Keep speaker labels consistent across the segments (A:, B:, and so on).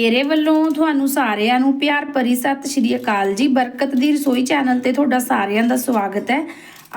A: ਮੇਰੇ ਵੱਲੋਂ ਤੁਹਾਨੂੰ ਸਾਰਿਆਂ ਨੂੰ ਪਿਆਰ ਭਰੀ ਸਤਿ ਸ਼੍ਰੀ ਅਕਾਲ ਜੀ। ਬਰਕਤ ਦੀ ਰਸੋਈ ਚੈਨਲ ਤੇ ਤੁਹਾਡਾ ਸਾਰਿਆਂ ਦਾ ਸਵਾਗਤ ਹੈ।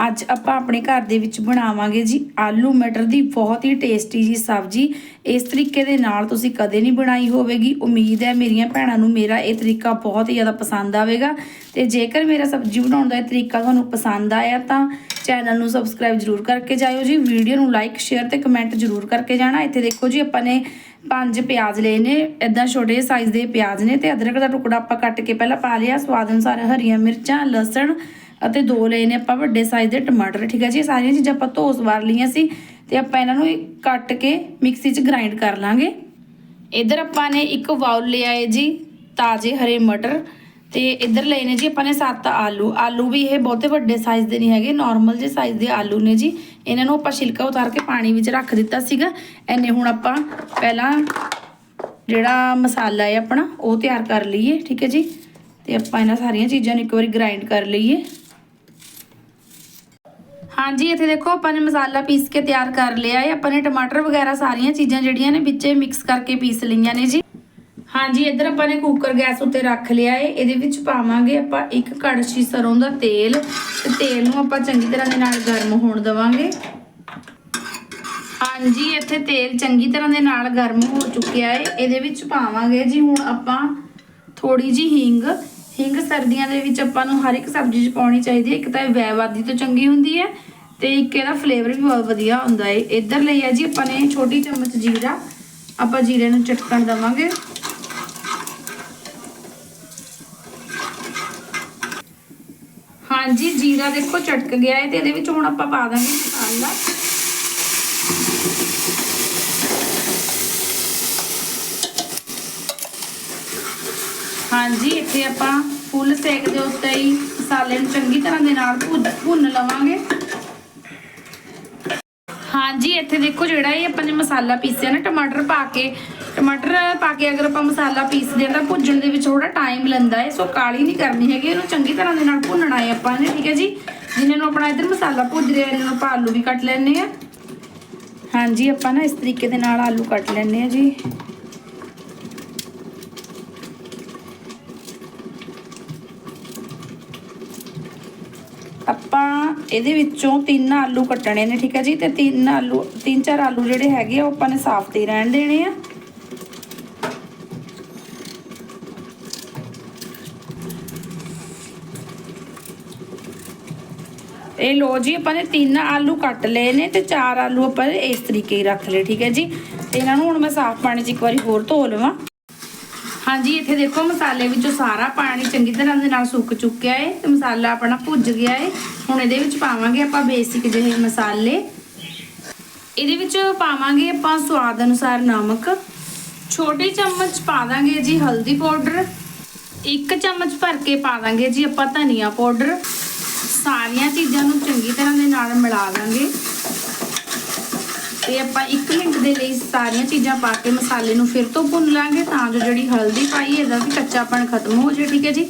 A: ਅੱਜ ਆਪਾਂ ਆਪਣੇ ਘਰ ਦੇ ਵਿੱਚ ਬਣਾਵਾਂਗੇ ਜੀ ਆਲੂ ਮਟਰ ਦੀ ਬਹੁਤ ਹੀ ਟੇਸਟੀ ਜੀ ਸਬਜ਼ੀ। ਇਸ ਤਰੀਕੇ ਦੇ ਨਾਲ ਤੁਸੀਂ ਕਦੇ ਨਹੀਂ ਬਣਾਈ ਹੋਵੇਗੀ। ਉਮੀਦ ਹੈ ਮੇਰੀਆਂ ਭੈਣਾਂ ਨੂੰ ਮੇਰਾ ਇਹ ਤਰੀਕਾ ਬਹੁਤ ਹੀ ਜ਼ਿਆਦਾ ਪਸੰਦ ਆਵੇਗਾ। ਤੇ ਜੇਕਰ ਮੇਰਾ ਸਬਜ਼ੀ ਬਣਾਉਣ ਦਾ ਇਹ ਤਰੀਕਾ ਤੁਹਾਨੂੰ ਪਸੰਦ ਆਇਆ ਤਾਂ ਚੈਨਲ ਨੂੰ ਸਬਸਕ੍ਰਾਈਬ ਜਰੂਰ ਕਰਕੇ ਜਾਇਓ ਜੀ। ਵੀਡੀਓ ਨੂੰ ਲਾਈਕ, ਸ਼ੇਅਰ ਤੇ ਕਮੈਂਟ ਜਰੂਰ ਕਰਕੇ ਜਾਣਾ। ਇੱਥੇ ਦੇਖੋ ਜੀ, ਆਪਾਂ ਨੇ ਪੰਜ ਪਿਆਜ਼ ਲਏ ਨੇ ਇਦਾਂ ਛੋਟੇ ਸਾਈਜ਼ ਦੇ ਪਿਆਜ਼ ਨੇ ਤੇ ਅਦਰਕ ਦਾ ਟੁਕੜਾ ਆਪਾਂ ਕੱਟ ਕੇ ਪਹਿਲਾਂ ਪਾ ਲਿਆ, ਸਵਾਦ ਅਨੁਸਾਰ ਹਰੀਆਂ ਮਿਰਚਾਂ, ਲਸਣ ਅਤੇ ਦੋ ਲਏ ਨੇ ਆਪਾਂ ਵੱਡੇ ਸਾਈਜ਼ ਦੇ ਟਮਾਟਰ, ਠੀਕ ਹੈ ਜੀ? ਇਹ ਸਾਰੀਆਂ ਚੀਜ਼ਾਂ ਆਪਾਂ ਧੋ ਸਵਾਰ ਲਈਆਂ ਸੀ ਤੇ ਆਪਾਂ ਇਹਨਾਂ ਨੂੰ ਕੱਟ ਕੇ ਮਿਕਸੀ 'ਚ ਗ੍ਰਾਈਂਡ ਕਰ ਲਾਂਗੇ। ਇਧਰ ਆਪਾਂ ਨੇ ਇੱਕ ਬਾਉਲ ਲਿਆ ਹੈ ਜੀ, ਤਾਜ਼ੇ ਹਰੇ ਮਟਰ ਤੇ ਇੱਧਰ ਲਏ ਨੇ ਜੀ ਆਪਾਂ ਨੇ ਸੱਤ ਆਲੂ। ਆਲੂ ਵੀ ਇਹ ਬਹੁਤੇ ਵੱਡੇ ਸਾਈਜ਼ ਦੇ ਨਹੀਂ ਹੈਗੇ ਨਾਰਮਲ ਜਿਹੇ ਸਾਈਜ਼ ਦੇ ਆਲੂ ਨੇ ਜੀ। ਇਹਨਾਂ ਨੂੰ ਆਪਾਂ ਛਿਲਕਾ ਉਤਾਰ ਕੇ ਪਾਣੀ ਵਿੱਚ ਰੱਖ ਦਿੱਤਾ ਸੀਗਾ। ਐਨੇ ਹੁਣ ਆਪਾਂ ਪਹਿਲਾਂ ਜਿਹੜਾ ਮਸਾਲਾ ਹੈ ਆਪਣਾ, ਉਹ ਤਿਆਰ ਕਰ ਲਈਏ, ਠੀਕ ਹੈ ਜੀ? ਤੇ ਆਪਾਂ ਇਹਨਾਂ ਸਾਰੀਆਂ ਚੀਜ਼ਾਂ ਨੂੰ ਇੱਕ ਵਾਰੀ ਗ੍ਰਾਈਂਡ ਕਰ ਲਈਏ। ਹਾਂਜੀ, ਇੱਥੇ ਦੇਖੋ ਆਪਾਂ ਨੇ ਮਸਾਲਾ ਪੀਸ ਕੇ ਤਿਆਰ ਕਰ ਲਿਆ ਹੈ। ਆਪਾਂ ਨੇ ਟਮਾਟਰ ਵਗੈਰਾ ਸਾਰੀਆਂ ਚੀਜ਼ਾਂ ਜਿਹੜੀਆਂ ਨੇ ਵਿੱਚੇ ਮਿਕਸ ਕਰਕੇ ਪੀਸ ਲਈਆਂ ਨੇ ਜੀ। ਹਾਂਜੀ, ਇੱਧਰ ਆਪਾਂ ਨੇ ਕੁੱਕਰ ਗੈਸ ਉੱਤੇ ਰੱਖ ਲਿਆ ਹੈ ਇਹਦੇ ਵਿੱਚ ਪਾਵਾਂਗੇ ਆਪਾਂ ਇੱਕ ਕੜਛੀ ਸਰੋਂ ਦਾ ਤੇਲ। ਤੇ ਤੇਲ ਨੂੰ ਆਪਾਂ ਚੰਗੀ ਤਰ੍ਹਾਂ ਦੇ ਨਾਲ ਗਰਮ ਹੋਣ ਦੇਵਾਂਗੇ। ਹਾਂਜੀ, ਇੱਥੇ ਤੇਲ ਚੰਗੀ ਤਰ੍ਹਾਂ ਦੇ ਨਾਲ ਗਰਮ ਹੋ ਚੁੱਕਿਆ ਹੈ ਇਹਦੇ ਵਿੱਚ ਪਾਵਾਂਗੇ ਜੀ ਹੁਣ ਆਪਾਂ ਥੋੜੀ ਜੀ ਹਿੰਗ। ਹਿੰਗ ਸਰਦੀਆਂ ਦੇ ਵਿੱਚ ਆਪਾਂ ਨੂੰ ਹਰ ਇੱਕ ਸਬਜ਼ੀ 'ਚ ਪਾਉਣੀ ਚਾਹੀਦੀ ਹੈ ਇੱਕ ਤਾਂ ਇਹ ਵੈਵਾਦੀ ਤੋਂ ਚੰਗੀ ਹੁੰਦੀ ਹੈ ਤੇ ਇੱਕ ਇਹਦਾ ਫਲੇਵਰ ਵੀ ਬਹੁਤ ਵਧੀਆ ਹੁੰਦਾ ਹੈ ਇੱਧਰ ਲਈ ਆ ਜੀ ਆਪਾਂ ਨੇ ਛੋਟੀ ਚਮਚ ਜੀਰਾ। ਆਪਾਂ ਜੀਰੇ ਨੂੰ ਚਟਕਣ ਦਵਾਂਗੇ। ਹਾਂਜੀ, ਜੀਰਾ ਦੇਖੋ ਚਟਕ ਗਿਆ ਹੈ ਤੇ ਇਹਦੇ ਵਿੱਚ ਹੁਣ ਆਪਾਂ ਪਾ ਦਾਂਗੇ ਮਸਾਲਾ। ਹਾਂਜੀ, ਇੱਥੇ ਆਪਾਂ ਫੁੱਲ ਸੇਕ ਦੇ ਉੱਤੇ ਹੀ ਮਸਾਲੇ ਨੂੰ ਚੰਗੀ ਤਰ੍ਹਾਂ ਦੇ ਨਾਲ ਭੁੰਨ ਭੁੰਨ ਲਵਾਂਗੇ। ਹਾਂਜੀ, ਇੱਥੇ ਦੇਖੋ ਜਿਹੜਾ ਇਹ ਆਪਾਂ ਨੇ ਮਸਾਲਾ ਪੀਸਿਆ ਨਾ, ਟਮਾਟਰ ਪਾ ਕੇ ਟਮਾਟਰ ਪਾ ਕੇ ਅਗਰ ਆਪਾਂ ਮਸਾਲਾ ਪੀਸਦੇ ਹਾਂ ਤਾਂ ਭੁੱਜਣ ਦੇ ਵਿੱਚ ਥੋੜਾ ਟਾਈਮ ਲੈਂਦਾ ਹੈ, ਸੋ ਕਾਲੀ ਨਹੀਂ ਕਰਨੀ ਹੈਗੀ, ਇਹਨੂੰ ਚੰਗੀ ਤਰ੍ਹਾਂ ਦੇ ਨਾਲ ਭੁੰਨਣਾ ਹੈ ਆਪਾਂ ਨੇ, ਠੀਕ ਹੈ ਜੀ? ਜਿਨ੍ਹਾਂ ਨੂੰ ਆਪਣਾ ਇਧਰ ਮਸਾਲਾ ਭੁੱਜ ਰਿਹਾ ਇਹਨਾਂ ਨੂੰ ਆਪਾਂ ਆਲੂ ਵੀ ਕੱਟ ਲੈਣੇ ਆ ਹਾਂਜੀ, ਆਪਾਂ ਨਾ ਇਸ ਤਰੀਕੇ ਦੇ ਨਾਲ ਆਲੂ ਕੱਟ ਲੈਣੇ ਆ ਜੀ। ਆਪਾਂ ਇਹਦੇ ਵਿੱਚੋਂ ਤਿੰਨ ਆਲੂ ਕੱਟਣੇ ਨੇ, ਠੀਕ ਹੈ ਜੀ? ਤੇ ਤਿੰਨ ਆਲੂ, ਤਿੰਨ ਚਾਰ ਆਲੂ ਜਿਹੜੇ ਹੈਗੇ ਆ, ਉਹ ਆਪਾਂ ਨੇ ਸਾਫ਼ ਤੇ ਰਹਿਣ ਦੇਣੇ ਆ। ਇਹ ਲੋ ਜੀ, ਆਪਾਂ ਨੇ ਤਿੰਨ ਆਲੂ ਕੱਟ ਲਏ ਨੇ ਤੇ ਚਾਰ ਆਲੂ ਆਪਾਂ ਇਸ ਤਰੀਕੇ ਹੀ ਰੱਖ ਲਏ, ਠੀਕ ਹੈ ਜੀ? ਤੇ ਇਹਨਾਂ ਨੂੰ ਹੁਣ ਮੈਂ ਸਾਫ਼ ਪਾਣੀ 'ਚ ਇੱਕ ਵਾਰੀ ਹੋਰ ਧੋ ਲਵਾਂ। ਹਾਂਜੀ, ਇੱਥੇ ਦੇਖੋ ਮਸਾਲੇ ਵਿੱਚੋਂ ਸਾਰਾ ਪਾਣੀ ਚੰਗੀ ਤਰ੍ਹਾਂ ਦੇ ਨਾਲ ਸੁੱਕ ਚੁੱਕਿਆ ਹੈ ਤੇ ਮਸਾਲਾ ਆਪਣਾ ਭੁੱਜ ਗਿਆ ਹੈ ਹੁਣ ਇਹਦੇ ਵਿੱਚ ਪਾਵਾਂਗੇ ਆਪਾਂ ਬੇਸਿਕ ਜਿਹੇ ਮਸਾਲੇ। ਇਹਦੇ ਵਿੱਚ ਪਾਵਾਂਗੇ ਆਪਾਂ ਸਵਾਦ ਅਨੁਸਾਰ ਨਮਕ। ਛੋਟੀ ਚਮਚ ਪਾ ਦਾਂਗੇ ਜੀ ਹਲਦੀ ਪਾਊਡਰ। ਇੱਕ ਚਮਚ ਭਰ ਕੇ ਪਾ ਦਾਂਗੇ ਜੀ ਆਪਾਂ ਧਨੀਆ ਪਾਊਡਰ। ਸਾਰੀਆਂ ਚੀਜ਼ਾਂ ਨੂੰ ਚੰਗੀ ਤਰ੍ਹਾਂ ਦੇ ਨਾਲ ਮਿਲਾ ਦਾਂਗੇ ਤੇ ਆਪਾਂ 1 ਮਿੰਟ ਦੇ ਲਈ ਸਾਰੀਆਂ ਚੀਜ਼ਾਂ ਪਾ ਕੇ ਮਸਾਲੇ ਨੂੰ ਫਿਰ ਤੋਂ ਭੁੰਨ ਲਾਂਗੇ ਤਾਂ ਜੋ ਜਿਹੜੀ ਹਲਦੀ ਪਾਈ ਇਹਦਾ ਵੀ ਕੱਚਾਪਣ ਖਤਮ ਹੋ ਜਾਏ, ਠੀਕ ਹੈ ਜੀ?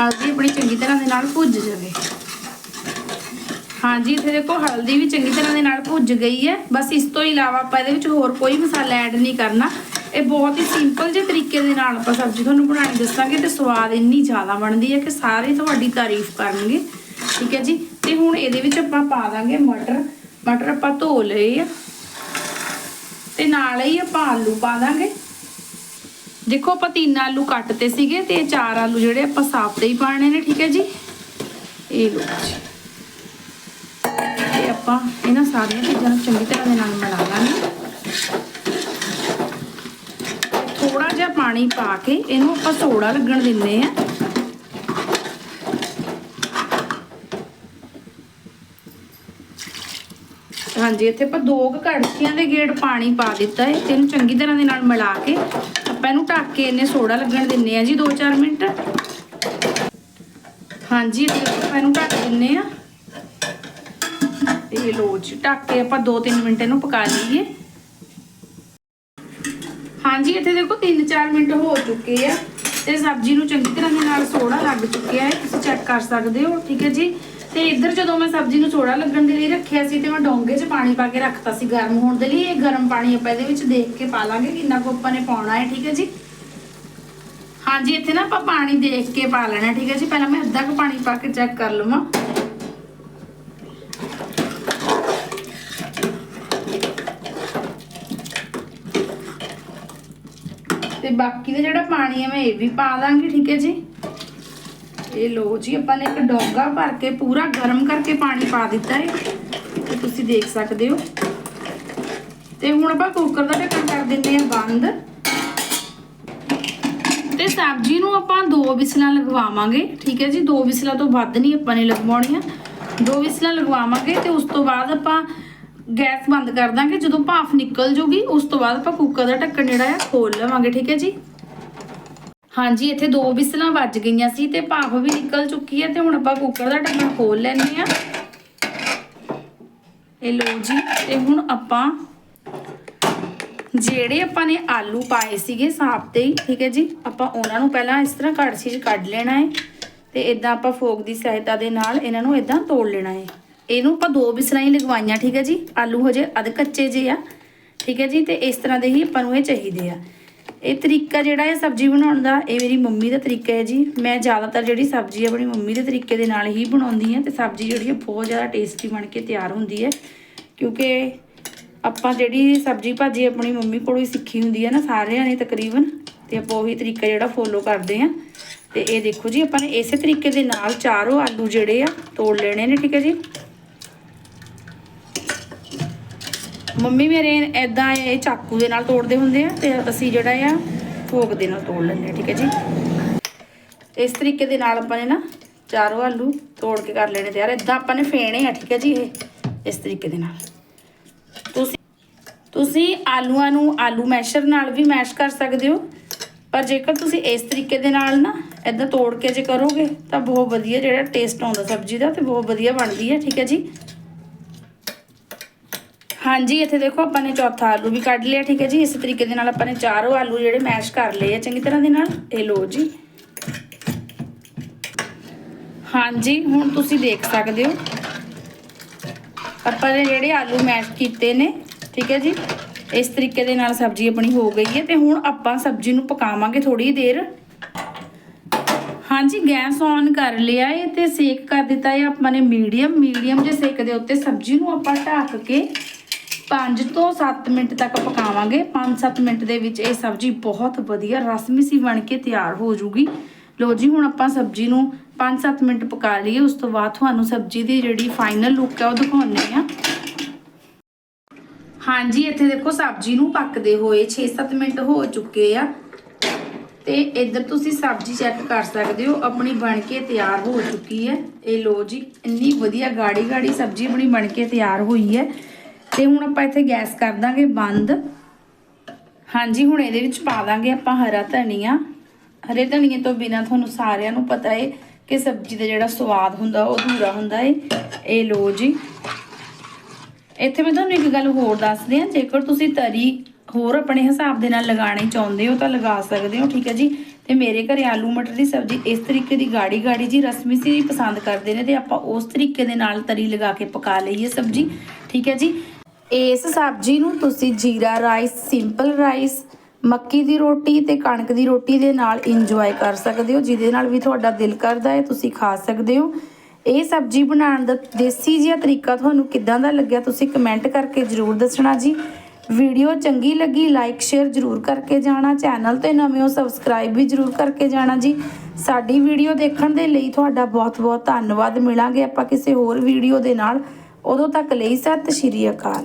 A: ਹਲਦੀ ਆਪਣੀ ਚੰਗੀ ਤਰ੍ਹਾਂ ਦੇ ਨਾਲ ਭੁੱਜ ਜਾਵੇ। ਹਾਂਜੀ, ਇੱਥੇ ਦੇਖੋ ਹਲਦੀ ਵੀ ਚੰਗੀ ਤਰ੍ਹਾਂ ਦੇ ਨਾਲ ਭੁੱਜ ਗਈ ਹੈ। ਬਸ ਇਸ ਤੋਂ ਇਲਾਵਾ ਆਪਾਂ ਇਹਦੇ ਵਿੱਚ ਹੋਰ ਕੋਈ ਮਸਾਲਾ ਐਡ ਨਹੀਂ ਕਰਨਾ। ਇਹ ਬਹੁਤ ਹੀ ਸਿੰਪਲ ਜਿਹੇ ਤਰੀਕੇ ਦੇ ਨਾਲ ਆਪਾਂ ਸਬਜ਼ੀ ਤੁਹਾਨੂੰ ਬਣਾਣੀ ਦੱਸਾਂਗੇ ਤੇ ਸਵਾਦ ਇੰਨੀ ਜ਼ਿਆਦਾ ਬਣਦੀ ਹੈ ਕਿ ਸਾਰੇ ਤੁਹਾਡੀ ਤਾਰੀਫ ਕਰਨਗੇ। ਠੀਕ ਹੈ ਜੀ? ਤੇ ਹੁਣ ਇਹਦੇ ਵਿੱਚ ਆਪਾਂ ਪਾ ਦਾਂਗੇ ਮਟਰ। ਮਟਰ ਆਪਾਂ ਧੋ ਲਏ ਆ। ਤੇ ਨਾਲ ਹੀ ਆਪਾਂ ਆਲੂ ਪਾ ਦਾਂਗੇ। ਦੇਖੋ, ਆਪਾਂ ਤਿੰਨ ਆਲੂ ਕੱਟਤੇ ਸੀਗੇ ਤੇ ਚਾਰ ਆਲੂ ਜਿਹੜੇ ਆਪਾਂ ਸਾਫ਼ ਤੇ ਹੀ ਪਾਣੇ ਨੇ, ਠੀਕ ਹੈ ਜੀ? ਇਹ ਲੋ ਜੀ। ਤੇ ਆਪਾਂ ਇਹਨਾਂ ਸਾਰੀਆਂ ਚੀਜ਼ਾਂ ਨੂੰ ਚੰਗੀ ਤਰ੍ਹਾਂ ਦੇ ਨਾਲ ਮਿਲਾ ਲਾਂਗੇ। ਥੋੜਾ ਜਿਹਾ ਪਾਣੀ ਪਾ ਕੇ ਇਹਨੂੰ ਆਪਾਂ ਸੋੜਾ ਲੱਗਣ ਦਿੰਨੇ ਆ ਹਾਂਜੀ, ਇੱਥੇ ਆਪਾਂ ਦੋ ਕੁ ਕੜਛੀਆਂ ਦੇ ਗੇੜ ਪਾਣੀ ਪਾ ਦਿੱਤਾ ਹੈ ਇਹਨੂੰ ਚੰਗੀ ਤਰ੍ਹਾਂ ਦੇ ਨਾਲ ਮਿਲਾ ਕੇ ਆਪਾਂ ਇਹਨੂੰ ਢੱਕ ਕੇ ਇਹਨੇ ਸੋੜਾ ਲੱਗਣ ਦਿੰਨੇ ਆ ਜੀ 2-4 ਮਿੰਟ। ਹਾਂਜੀ ਆਪਾਂ ਇਹਨੂੰ ਢੱਕ ਦਿੰਨੇ ਆ। ਇਹ ਲੋ ਜੀ, ਢੱਕ ਕੇ ਆਪਾਂ 2-3 ਮਿੰਟ ਇਹਨੂੰ ਪਕਾ ਲਈਏ। ਹਾਂਜੀ, ਇੱਥੇ ਦੇਖੋ 3-4 ਮਿੰਟ ਹੋ ਚੁੱਕੇ ਆ, ਤੇ ਸਬਜ਼ੀ ਨੂੰ ਚੰਗੀ ਤਰ੍ਹਾਂ ਦੇ ਨਾਲ ਸੋੜਾ ਲੱਗ ਚੁੱਕਿਆ ਹੈ, ਤੁਸੀਂ ਚੈੱਕ ਕਰ ਸਕਦੇ ਹੋ, ਠੀਕ ਹੈ ਜੀ? ਤੇ ਇੱਧਰ ਜਦੋਂ ਮੈਂ ਸਬਜ਼ੀ ਨੂੰ ਸੋੜਾ ਲੱਗਣ ਦੇ ਲਈ ਰੱਖਿਆ ਸੀ ਤੇ ਮੈਂ ਡੋਂਗੇ 'ਚ ਪਾਣੀ ਪਾ ਕੇ ਰੱਖਤਾ ਸੀ ਗਰਮ ਹੋਣ ਦੇ ਲਈ, ਇਹ ਗਰਮ ਪਾਣੀ ਆਪਾਂ ਇਹਦੇ ਵਿੱਚ ਦੇਖ ਕੇ ਪਾ ਲਾਂਗੇ ਕਿੰਨਾ ਕੁ ਆਪਾਂ ਨੇ ਪਾਉਣਾ ਹੈ, ਠੀਕ ਹੈ ਜੀ? ਹਾਂਜੀ, ਇੱਥੇ ਨਾ ਆਪਾਂ ਪਾਣੀ ਦੇਖ ਕੇ ਪਾ ਲੈਣਾ, ਠੀਕ ਹੈ ਜੀ? ਪਹਿਲਾਂ ਮੈਂ ਅੱਧਾ ਕੁ ਪਾਣੀ ਪਾ ਕੇ ਚੈੱਕ ਕਰ ਲਵਾਂ। ਤੇ ਬਾਕੀ ਦਾ ਜਿਹੜਾ ਪਾਣੀ ਹੈ ਮੈਂ ਇਹ ਵੀ ਪਾ ਦਾਂਗੀ ਠੀਕ ਹੈ ਜੀ? ਇਹ ਲੋ ਜੀ, ਆਪਾਂ ਨੇ ਇੱਕ ਡੋਗਾ ਭਰ ਕੇ ਪੂਰਾ ਗਰਮ ਕਰਕੇ ਪਾਣੀ ਪਾ ਦਿੱਤਾ ਹੈ ਤੇ ਤੁਸੀਂ ਦੇਖ ਸਕਦੇ ਹੋ। ਤੇ ਹੁਣ ਆਪਾਂ ਕੁੱਕਰ ਦਾ ਢੱਕਣ ਕਰ ਦਿੰਦੇ ਆ ਬੰਦ। ਤੇ ਸਬਜ਼ੀ ਨੂੰ ਆਪਾਂ ਦੋ ਵਿਸਲਾਂ ਲਗਵਾਵਾਂਗੇ, ਠੀਕ ਹੈ ਜੀ? ਦੋ ਵਿਸਲਾਂ ਤੋਂ ਵੱਧ ਨਹੀਂ ਆਪਾਂ ਨੇ ਲਗਵਾਉਣੀਆਂ। ਦੋ ਵਿਸਲਾਂ ਲਗਵਾਵਾਂਗੇ ਤੇ ਉਸ ਤੋਂ ਬਾਅਦ ਆਪਾਂ ਗੈਸ ਬੰਦ ਕਰ ਦਾਂਗੇ। ਜਦੋਂ ਭਾਫ ਨਿਕਲ ਜੂਗੀ, ਉਸ ਤੋਂ ਬਾਅਦ ਆਪਾਂ ਕੁੱਕਰ ਦਾ ਢੱਕਣ ਜਿਹੜਾ ਆ, ਖੋਲ ਲਵਾਂਗੇ, ਠੀਕ ਹੈ ਜੀ? ਹਾਂਜੀ, ਇੱਥੇ ਦੋ ਵਿਸਲਾਂ ਵੱਜ ਗਈਆਂ ਸੀ ਤੇ ਭਾਫ ਵੀ ਨਿਕਲ ਚੁੱਕੀ ਹੈ ਤੇ ਹੁਣ ਆਪਾਂ ਕੁੱਕਰ ਦਾ ਢੱਕਣ ਖੋਲ ਲੈਂਦੇ ਆ ਇਹ ਲੋ ਜੀ, ਤੇ ਹੁਣ ਆਪਾਂ ਜਿਹੜੇ ਆਪਾਂ ਨੇ ਆਲੂ ਪਾਏ ਸੀਗੇ ਸਾਫ਼ ਤੇ ਹੀ, ਠੀਕ ਹੈ ਜੀ? ਆਪਾਂ ਉਹਨਾਂ ਨੂੰ ਪਹਿਲਾਂ ਇਸ ਤਰ੍ਹਾਂ ਕੜਛੀ 'ਚ ਕੱਢ ਲੈਣਾ ਹੈ ਤੇ ਇਦਾਂ ਆਪਾਂ ਫੋਕ ਦੀ ਸਹਾਇਤਾ ਦੇ ਨਾਲ ਇਹਨਾਂ ਨੂੰ ਇਦਾਂ ਤੋੜ ਲੈਣਾ ਹੈ। ਇਹਨੂੰ ਆਪਾਂ ਦੋ ਬਿਸਲਾਂ ਹੀ ਲਗਵਾਈਆਂ, ਠੀਕ ਹੈ ਜੀ? ਆਲੂ ਹਜੇ ਅਧ ਕੱਚੇ ਜੇ ਆ, ਠੀਕ ਹੈ ਜੀ? ਤੇ ਇਸ ਤਰ੍ਹਾਂ ਦੇ ਹੀ ਆਪਾਂ ਨੂੰ ਇਹ ਚਾਹੀਦੇ ਆ। ਇਹ ਤਰੀਕਾ ਜਿਹੜਾ ਹੈ ਸਬਜ਼ੀ ਬਣਾਉਣ ਦਾ, ਇਹ ਮੇਰੀ ਮੰਮੀ ਦਾ ਤਰੀਕਾ ਹੈ ਜੀ। ਮੈਂ ਜ਼ਿਆਦਾਤਰ ਜਿਹੜੀ ਸਬਜ਼ੀ ਆਪਣੀ ਮੰਮੀ ਦੇ ਤਰੀਕੇ ਦੇ ਨਾਲ ਹੀ ਬਣਾਉਂਦੀ ਹਾਂ ਤੇ ਸਬਜ਼ੀ ਜਿਹੜੀ ਹੈ ਬਹੁਤ ਜ਼ਿਆਦਾ ਟੇਸਟੀ ਬਣ ਕੇ ਤਿਆਰ ਹੁੰਦੀ ਹੈ। ਕਿਉਂਕਿ ਆਪਾਂ ਜਿਹੜੀ ਸਬਜ਼ੀ ਭਾਜੀ ਆਪਣੀ ਮੰਮੀ ਕੋਲੋਂ ਹੀ ਸਿੱਖੀ ਹੁੰਦੀ ਹੈ ਨਾ, ਸਾਰਿਆਂ ਨੇ ਤਕਰੀਬਨ। ਤੇ ਆਪਾਂ ਉਹੀ ਤਰੀਕਾ ਜਿਹੜਾ ਫੋਲੋ ਕਰਦੇ ਆ ਤੇ ਇਹ ਦੇਖੋ ਜੀ, ਆਪਾਂ ਨੇ ਇਸੇ ਤਰੀਕੇ ਦੇ ਨਾਲ ਚਾਰੋਂ ਆਲੂ ਜਿਹੜੇ ਆ ਤੋੜ ਲੈਣੇ ਨੇ, ਠੀਕ ਹੈ ਜੀ। ਮੰਮੀ ਮੇਰੇ ਐਦਾਂ ਇਹ ਚਾਕੂ ਦੇ ਨਾਲ ਤੋੜਦੇ ਹੁੰਦੇ ਆ ਤੇ ਅਸੀਂ ਜਿਹੜਾ ਆ ਫੋਕ ਦੇ ਨਾਲ ਤੋੜ ਲੈਂਦੇ ਆ, ਠੀਕ ਹੈ ਜੀ? ਇਸ ਤਰੀਕੇ ਦੇ ਨਾਲ ਆਪਾਂ ਨੇ ਨਾ ਚਾਰੋਂ ਆਲੂ ਤੋੜ ਕੇ ਕਰ ਲੈਣੇ ਤਿਆਰ। ਯਾਰ ਇਦਾਂ ਆਪਾਂ ਨੇ ਫੇਣੇ ਆ, ਠੀਕ ਹੈ ਜੀ ਇਹ? ਇਸ ਤਰੀਕੇ ਦੇ ਨਾਲ। ਤੁਸੀਂ ਤੁਸੀਂ ਆਲੂਆਂ ਨੂੰ ਆਲੂ ਮੈਸ਼ਰ ਨਾਲ ਵੀ ਮੈਸ਼ ਕਰ ਸਕਦੇ ਹੋ, ਪਰ ਜੇਕਰ ਤੁਸੀਂ ਇਸ ਤਰੀਕੇ ਦੇ ਨਾਲ ਨਾ ਇਦਾਂ ਤੋੜ ਕੇ ਜੇ ਕਰੋਗੇ ਤਾਂ ਬਹੁਤ ਵਧੀਆ ਜਿਹੜਾ ਟੇਸਟ ਆਉਂਦਾ ਸਬਜ਼ੀ ਦਾ ਤੇ ਬਹੁਤ ਵਧੀਆ ਬਣਦੀ ਹੈ, ਠੀਕ ਹੈ ਜੀ? ਹਾਂਜੀ, ਇੱਥੇ ਦੇਖੋ ਆਪਾਂ ਨੇ ਚੌਥਾ ਆਲੂ ਵੀ ਕੱਢ ਲਿਆ, ਠੀਕ ਹੈ ਜੀ। ਇਸ ਤਰੀਕੇ ਦੇ ਨਾਲ ਆਪਾਂ ਨੇ ਚਾਰੋਂ ਆਲੂ ਜਿਹੜੇ ਮੈਸ਼ ਕਰ ਲਏ ਆ, ਚੰਗੀ ਤਰ੍ਹਾਂ ਦੇ ਨਾਲ। ਇਹ ਲੋ ਜੀ। ਹਾਂਜੀ, ਹੁਣ ਤੁਸੀਂ ਦੇਖ ਸਕਦੇ ਹੋ। ਆਪਾਂ ਨੇ ਜਿਹੜੇ ਆਲੂ ਮੈਸ਼ ਕੀਤੇ ਨੇ, ਠੀਕ ਹੈ ਜੀ। ਇਸ ਤਰੀਕੇ ਦੇ ਨਾਲ ਸਬਜ਼ੀ ਆਪਣੀ ਹੋ ਗਈ ਹੈ ਤੇ ਹੁਣ ਆਪਾਂ ਸਬਜ਼ੀ ਨੂੰ ਪਕਾਵਾਂਗੇ ਥੋੜੀ ਦੇਰ। ਹਾਂਜੀ, ਗੈਸ ਔਨ ਕਰ ਲਿਆ ਏ ਤੇ ਸੇਕ ਕਰ ਦਿੱਤਾ ਹੈ ਆਪਾਂ ਨੇ ਮੀਡੀਅਮ। ਮੀਡੀਅਮ ਜੇ ਸੇਕ ਦੇ ਉੱਤੇ ਸਬਜ਼ੀ ਨੂੰ ਆਪਾਂ ਢੱਕ ਕੇ 5 ਤੋਂ 7 ਮਿੰਟ ਤੱਕ ਪਕਾਵਾਂਗੇ। 5-7 ਮਿੰਟ ਦੇ ਵਿੱਚ ਇਹ ਸਬਜ਼ੀ ਬਹੁਤ ਵਧੀਆ ਰਸਮੀ ਸੀ ਬਣ ਕੇ ਤਿਆਰ ਹੋ ਜੂਗੀ। ਲੋ ਜੀ, ਹੁਣ ਆਪਾਂ ਸਬਜ਼ੀ ਨੂੰ 5-7 ਮਿੰਟ ਪਕਾ ਲਈਏ। ਉਸ ਤੋਂ ਬਾਅਦ ਤੁਹਾਨੂੰ ਸਬਜ਼ੀ ਦੀ ਜਿਹੜੀ ਫਾਈਨਲ ਲੁੱਕ ਹੈ ਉਹ ਦਿਖਾਉਂਦੇ ਆ ਹਾਂਜੀ, ਇੱਥੇ ਦੇਖੋ ਸਬਜ਼ੀ ਨੂੰ ਪੱਕਦੇ ਹੋਏ 6-7 ਮਿੰਟ ਹੋ ਚੁੱਕੇ ਆ। ਤੇ ਇੱਧਰ ਤੁਸੀਂ ਸਬਜ਼ੀ ਚੈੱਕ ਕਰ ਸਕਦੇ ਹੋ। ਆਪਣੀ ਬਣ ਕੇ ਤਿਆਰ ਹੋ ਚੁੱਕੀ ਹੈ। ਇਹ ਲੋ ਜੀ, ਇੰਨੀ ਵਧੀਆ ਗਾੜੀ ਗਾੜੀ ਸਬਜ਼ੀ ਆਪਣੀ ਬਣ ਕੇ ਤਿਆਰ ਹੋਈ ਹੈ। ਤੇ ਹੁਣ ਆਪਾਂ ਇੱਥੇ ਗੈਸ ਕਰ ਦਾਂਗੇ ਬੰਦ। ਹਾਂਜੀ, ਹੁਣ ਇਹਦੇ ਵਿੱਚ ਪਾ ਦਾਂਗੇ ਆਪਾਂ ਹਰਾ ਧਨੀਆ। ਹਰੇ ਧਨੀਏ ਤੋਂ ਬਿਨਾ ਤੁਹਾਨੂੰ ਸਾਰਿਆਂ ਨੂੰ ਪਤਾ ਏ ਕਿ ਸਬਜ਼ੀ ਦਾ ਜਿਹੜਾ ਸਵਾਦ ਹੁੰਦਾ, ਉਹ ਅਧੂਰਾ ਹੁੰਦਾ ਏ। ਇਹ ਲੋ ਜੀ। ਇੱਥੇ ਮੈਂ ਤੁਹਾਨੂੰ ਇੱਕ ਗੱਲ ਹੋਰ ਦੱਸਦੀ ਹਾਂ, ਜੇਕਰ ਤੁਸੀਂ ਤਰੀ ਹੋਰ ਆਪਣੇ ਹਿਸਾਬ ਦੇ ਨਾਲ ਲਗਾਣੀ ਚਾਹੁੰਦੇ ਹੋ ਤਾਂ ਲਗਾ ਸਕਦੇ ਹੋ, ਠੀਕ ਹੈ ਜੀ? ਤੇ ਮੇਰੇ ਘਰੇ ਆਲੂ ਮਟਰ ਦੀ ਸਬਜ਼ੀ ਇਸ ਤਰੀਕੇ ਦੀ ਗਾੜੀ ਗਾੜੀ ਜੀ ਰਸਮੀ ਸੀ, ਪਸੰਦ ਕਰਦੇ ਨੇ ਤੇ ਆਪਾਂ ਉਸ ਤਰੀਕੇ ਦੇ ਨਾਲ ਤਰੀ ਲਗਾ ਕੇ ਪਕਾ ਲਈਏ ਸਬਜ਼ੀ, ਠੀਕ ਹੈ ਜੀ? ਇਸ ਸਬਜ਼ੀ ਨੂੰ ਤੁਸੀਂ ਜੀਰਾ ਰਾਈਸ, ਸਿੰਪਲ ਰਾਈਸ, ਮੱਕੀ ਦੀ ਰੋਟੀ ਤੇ ਕਣਕ ਦੀ ਰੋਟੀ ਦੇ ਨਾਲ ਇੰਜੋਏ ਕਰ ਸਕਦੇ ਹੋ, ਜਿਹਦੇ ਨਾਲ ਵੀ ਤੁਹਾਡਾ ਦਿਲ ਕਰਦਾ ਹੈ, ਤੁਸੀਂ ਖਾ ਸਕਦੇ ਹੋ। ਇਹ ਸਬਜ਼ੀ ਬਣਾਉਣ ਦਾ ਦੇਸੀ ਜਿਹਾ ਤਰੀਕਾ ਤੁਹਾਨੂੰ ਕਿੱਦਾਂ ਦਾ ਲੱਗਿਆ ਤੁਸੀਂ ਕਮੈਂਟ ਕਰਕੇ ਜਰੂਰ ਦੱਸਣਾ ਜੀ। ਵੀਡੀਓ ਚੰਗੀ ਲੱਗੀ ਲਾਈਕ ਸ਼ੇਅਰ ਜਰੂਰ ਕਰਕੇ ਜਾਣਾ ਚੈਨਲ ਤੇ ਨਵੇਂ ਹੋ ਸਬਸਕ੍ਰਾਈਬ ਵੀ ਜਰੂਰ ਕਰਕੇ ਜਾਣਾ ਜੀ। ਸਾਡੀ ਵੀਡੀਓ ਦੇਖਣ ਦੇ ਲਈ ਤੁਹਾਡਾ ਬਹੁਤ ਬਹੁਤ ਧੰਨਵਾਦ। ਮਿਲਾਂਗੇ ਆਪਾਂ ਕਿਸੇ ਹੋਰ ਵੀਡੀਓ ਦੇ ਨਾਲ। ਉਦੋਂ ਤੱਕ ਲਈ ਸਤਿ ਸ਼੍ਰੀ ਅਕਾਲ।